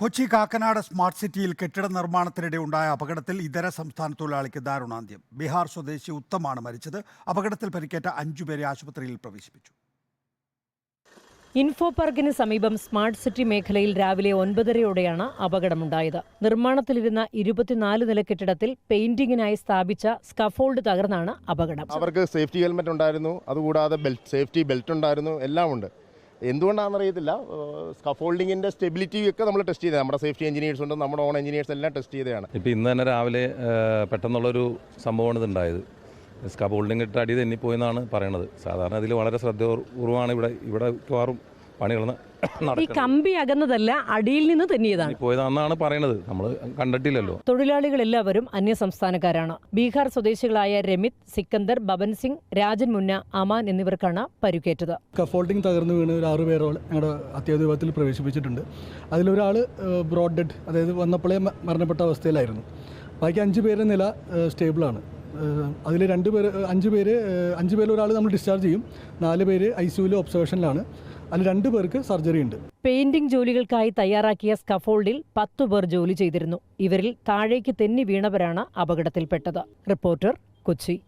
Kochi Kakkanad smart സിറ്റിയിൽ കെട്ടിട നിർമ്മാണത്തിനിടെ ഉണ്ടായ അപകടത്തിൽ ഇതര സംസ്ഥാന തൊഴിലാളിക്ക് ദാരുണാന്ത്യം. ബീഹാർ സ്വദേശി ഉത്തമാണ് മരിച്ചത്. അപകടത്തിൽ പരിക്കേറ്റ അഞ്ചുപേരെ ആശുപത്രിയിൽ പ്രവേശിപ്പിച്ചു. ഇൻഫോ പാർക്കിന് സമീപം സ്മാർട്ട് സിറ്റി മേഖലയിൽ രാവിലെ ഒൻപതരയോടെയാണ് അപകടമുണ്ടായത്. നിർമ്മാണത്തിലിരുന്ന ഇരുപത്തിനാല് നില കെട്ടിടത്തിൽ പെയിന്റിങ്ങിനായി സ്ഥാപിച്ച സ്കഫോൾഡ് തകർന്നാണ് അപകടം. അവർക്ക് സേഫ്റ്റി ഹെൽമെറ്റ് ഉണ്ടായിരുന്നു. അതുകൂടാതെ ബെൽറ്റ് സേഫ്റ്റി ബെൽറ്റ് ഉണ്ടായിരുന്നു. എല്ലാം ഉണ്ട് എന്തുകൊണ്ടാണെന്ന് അറിയത്തില്ല സ്കഫോൾഡിങ്ങിന്റെ സ്റ്റെബിലിറ്റി ഒക്കെ നമ്മൾ ടെസ്റ്റ് ചെയ്തത് നമ്മുടെ സേഫ്റ്റി എഞ്ചിനീയേഴ്സ് ഉണ്ട് നമ്മുടെ ഓൺ എഞ്ചിനീയേഴ്സ് എല്ലാം ടെസ്റ്റ് ചെയ്തതാണ്. ഇപ്പോൾ ഇന്ന് തന്നെ രാവിലെ പെട്ടെന്നുള്ളൊരു സംഭവമാണ് ഇതുണ്ടായത്. സ്കഫോൾഡിങ് ഇട്ട് അടി തെന്നിപ്പോയെന്നാണ് പറയണത്. സാധാരണ ഇതിൽ വളരെ ശ്രദ്ധപൂർവമാണ് ഇവിടെ ഇവിടെ മിക്കവാറും പണികൾ ഈ കമ്പി അകന്നതല്ല അടിയിൽ നിന്ന് തെന്നിയതാണ്. പോയതാണെന്നാണ് പറയണത്. നമ്മൾ കണ്ടിട്ടില്ലല്ലോ. തൊഴിലാളികളെല്ലാവരും അന്യസംസ്ഥാനക്കാരാണ്. ബീഹാർ സ്വദേശികളായ രമിത് സിക്കന്ദർ ബബൻ സിംഗ് രാജൻ മുന്ന അമാൻ എന്നിവർക്കാണ് പരുക്കേറ്റത്. കഫോൾഡിംഗ് തകർന്നു വീണ് ഒരു ആറ് പേരോളം ഞങ്ങളുടെ അത്യാഹിത വിഭാഗത്തിൽ പ്രവേശിപ്പിച്ചിട്ടുണ്ട് അതിലൊരാൾ ബ്രോഡ് ഡെഡ് അതായത് വന്നപ്പോഴേ മരണപ്പെട്ട അവസ്ഥയിലായിരുന്നു. ബാക്കി അഞ്ച് പേരെ നില സ്റ്റേബിളാണ്. അതിൽ രണ്ട് പേര് അഞ്ച് പേര് അഞ്ച് പേരിൽ ഒരാൾ നമ്മൾ ഡിസ്ചാർജ് ചെയ്യും. നാല് പേര് ഐ സിയുവിൽ ഒബ്സർവേഷനിലാണ്. അതിൽ രണ്ടു പേർക്ക് സർജറി ഉണ്ട്. പെയിന്റിംഗ് ജോലികൾക്കായി തയ്യാറാക്കിയ സ്കഫോൾഡിൽ പത്തു പേർ ജോലി ചെയ്തിരുന്നു. ഇവരിൽ താഴേക്ക് തെന്നി വീണവരാണ് അപകടത്തിൽപ്പെട്ടത്. റിപ്പോർട്ടർ കൊച്ചി.